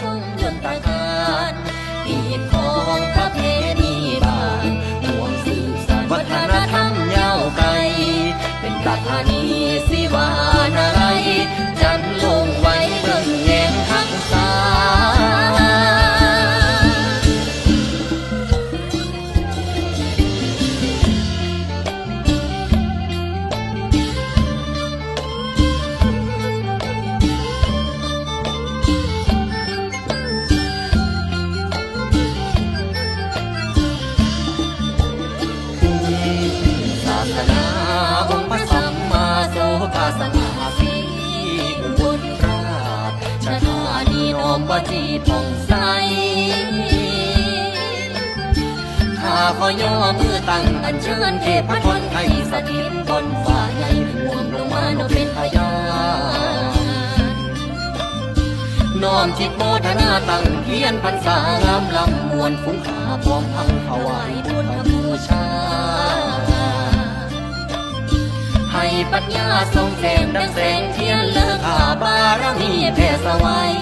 ชม น้อมบัจีผ่องใสข้าขอย่อมือตั้งอัญเชิญเทพทนไทยสถิตบนฟ้าใหญ่ห่วงลงมาโนเป็นพยานน้อมจิตโมทนาตั้งเทียนพรรษางามลำมวลฟุ้งขาพร้อมพังถวายบุญบูชา ให้ปัญญาทรงแจ่มดังแสงเทียนเลิกขาบารมีแผ่สวัย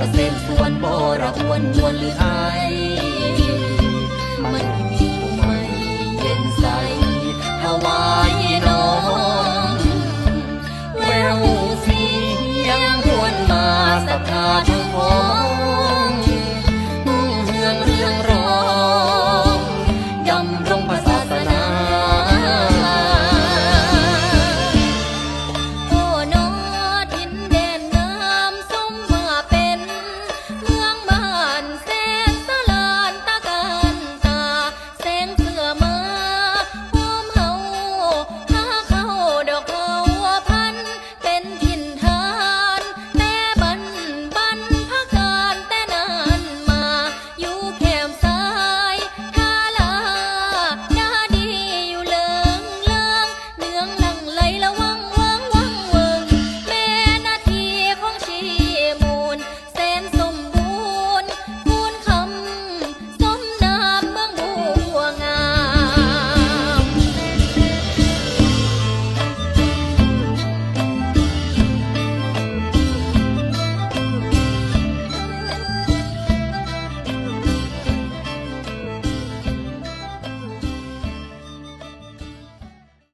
กษมควนบ่อระควนชวนหรืออายมัน